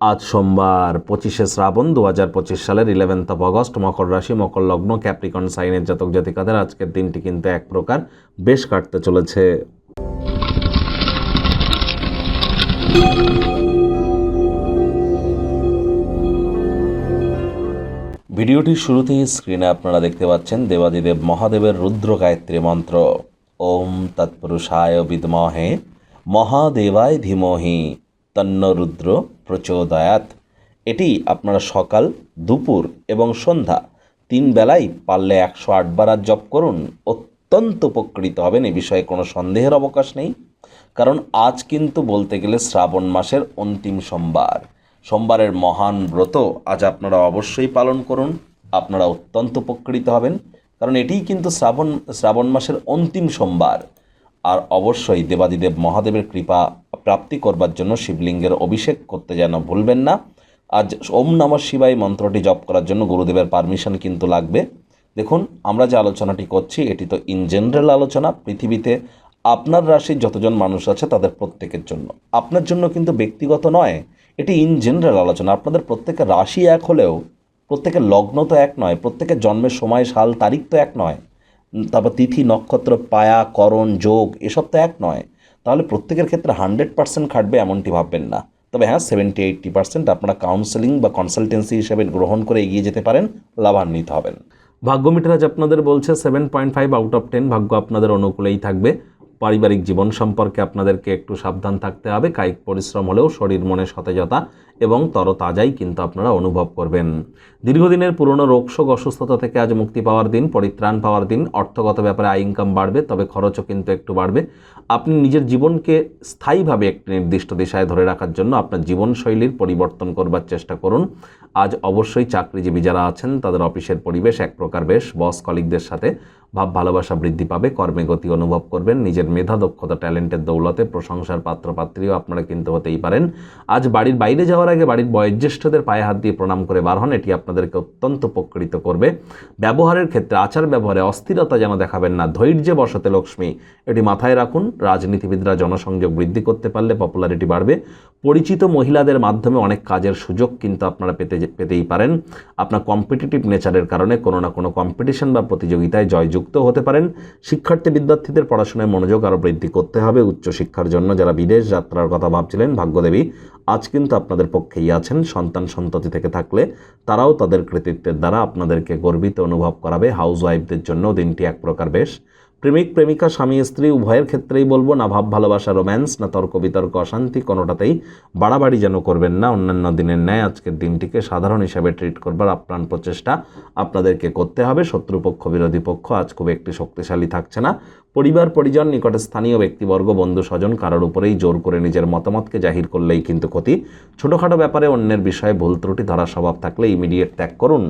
আজ সোমবার পঁচিশে শ্রাবণ দু হাজার পঁচিশ সালের ইলেভেন্থ অফ অগস্ট মকর রাশি, মকর লগ্ন ক্যাপ্রিকন সাইনের জাতক জাতিকাদের আজকের দিনটি কিন্তু এক প্রকার বেশ কাটতে চলেছে। ভিডিওটির শুরুতেই স্ক্রিনে আপনারা দেখতে পাচ্ছেন দেবাদিদেব মহাদেবের রুদ্র গায়ত্রী মন্ত্র। ওম তৎপুরুষায় বিদমহে। মহাদেবায় ধীমহি। তন্ন রুদ্র প্রচোদয়াত। এটি আপনারা সকাল, দুপুর এবং সন্ধ্যা তিন বেলায় পারলে একশো আটবার আর জপ করুন। অত্যন্ত উপকৃত হবেন, এ বিষয়ে কোনো সন্দেহের অবকাশ নেই। কারণ আজ কিন্তু বলতে গেলে শ্রাবণ মাসের অন্তিম সোমবার। সোমবারের মহান ব্রত আজ আপনারা অবশ্যই পালন করুন, আপনারা অত্যন্ত উপকৃত হবেন। কারণ এটিই কিন্তু শ্রাবণ শ্রাবণ মাসের অন্তিম সোমবার। আর অবশ্যই দেবাদিদেব মহাদেবের কৃপা প্রাপ্তি করবার জন্য শিবলিঙ্গের অভিষেক করতে যেন ভুলবেন না। আজ ওম নম শিবাই মন্ত্রটি জপ করার জন্য গুরুদেবের পারমিশন কিন্তু লাগবে। দেখুন, আমরা যে আলোচনাটি করছি, এটি তো ইন জেনারেল আলোচনা। পৃথিবীতে আপনার রাশির যতজন মানুষ আছে, তাদের প্রত্যেকের জন্য। আপনার জন্য কিন্তু ব্যক্তিগত নয়, এটি ইন জেনারেল আলোচনা। আপনাদের প্রত্যেকের রাশি এক হলেও, প্রত্যেকের লগ্ন তো এক নয়, প্রত্যেকের জন্মের সময়, সাল, তারিখ তো এক নয়। তারপর তিথি, নক্ষত্র, পায়া, করণ, যোগ, এসব তো এক নয়। তাহলে প্রত্যেকের ক্ষেত্রে হান্ড্রেড পার্সেন্ট খাটবে এমনটি ভাববেন না। তবে হ্যাঁ সেভেন্টি এইটটি পার্সেন্ট আপনারা কাউন্সেলিং বা কনসালটেন্সি হিসেবে গ্রহণ করে এগিয়ে যেতে পারেন, লাভান্বিত হবেন। ভাগ্য মিটারাজ আপনাদের বলছে seven point five out of ten ভাগ্য আপনাদের অনুকূলেই থাকবে। পারিবারিক জীবন সম্পর্কে আপনাদেরকে একটু সাবধান থাকতে হবে। কায়িক পরিশ্রম হলেও শরীর মনে সতেজতা। এবং তরতাজাই কিন্তু আপনারা অনুভব করবেন। দীর্ঘদিনের পুরনো রোগশোক অসুস্থতা থেকে আজ মুক্তি পাওয়ার দিন, পরিত্রাণ পাওয়ার দিন, অর্থগত ব্যাপারে আয় ইনকাম বাড়বে, তবে খরচও কিন্তু একটু বাড়বে। আপনি নিজের জীবনকে স্থায়ীভাবে একটি নির্দিষ্ট দিশায় ধরে রাখার জন্য আপনার জীবনশৈলীর পরিবর্তন করবার চেষ্টা করুন। আজ অবশ্যই চাকরিজীবী যারা আছেন, তাদের অফিসের পরিবেশ এক প্রকার বেশ, বস কলিগদের সাথে ভাব ভালোবাসা বৃদ্ধি পাবে, কর্মে গতি অনুভব করবেন, নিজের মেধা, দক্ষতা, ট্যালেন্টের দৌলতে প্রশংসার পাত্রপাত্রীও আপনারা কিন্তু হতেই পারেন। আজ বাড়ির বাইরে যাওয়ার আগে বাড়ির বয়োজ্যেষ্ঠদের পায়ে হাত দিয়ে প্রণাম করে বার হন, এটি আপনাদেরকে অত্যন্ত উপকৃত করবে। ব্যবহারের ক্ষেত্রে, আচার ব্যবহারে অস্থিরতা যেন দেখাবেন না, ধৈর্যে বসতে লক্ষ্মী। এটি মাথায় রাখুন, রাজনীতিবিদরা জনসংযোগ বৃদ্ধি করতে পারলে পপুলারিটি বাড়বে। পরিচিত মহিলাদের মাধ্যমে অনেক কাজের সুযোগ কিন্তু আপনারা পেতে পেতেই পারেন। আপনার কম্পিটিটিভ নেচারের কারণে কোনো না কোনো কম্পিটিশন বা প্রতিযোগিতায় জয়যুক্ত হতে পারেন। শিক্ষার্থী বিদ্যার্থীদের পড়াশোনায় মনোযোগ আরও বৃদ্ধি করতে হবে। উচ্চশিক্ষার জন্য যারা বিদেশ যাত্রার কথা ভাবছিলেন, ভাগ্যদেবী, আজ কিন্তু আপনাদের পক্ষেই আছেন, সন্তান সন্ততি থেকে থাকলে তারাও তাদের কৃতিত্বের দ্বারা আপনাদেরকে গর্বিত অনুভব করাবে। হাউস ওয়াইফদের জন্য দিনটি এক প্রকার বেশ প্রেমিক, প্রেমিকা, স্বামী, স্ত্রী, উভয়ের ক্ষেত্রেই বলব, না ভাব, ভালোবাসা, রোম্যান্স, না তর্ক বিতর্ক, অশান্তি, কোনোটাতেই বাড়াবাড়ি যেন করবেন না। অন্যান্য দিনের ন্যায় আজকের দিনটিকে সাধারণ হিসাবে ট্রিট করবার আপ্রাণ প্রচেষ্টা আপনাদেরকে করতে হবে। শত্রুপক্ষ, বিরোধী পক্ষ আজ খুব একটি শক্তিশালী থাকছে না। পরিবার, পরিজন, নিকটে স্থানীয় ব্যক্তিবর্গ, বন্ধু, স্বজন কারোর উপরেই জোর করে নিজের মতামতকে জাহির করলেই কিন্তু ক্ষতি। ছোটোখাটো ব্যাপারে অন্যের বিষয়ে ভুল ত্রুটি, ধরা, স্বভাব থাকলে ইমিডিয়েট ত্যাগ করুন।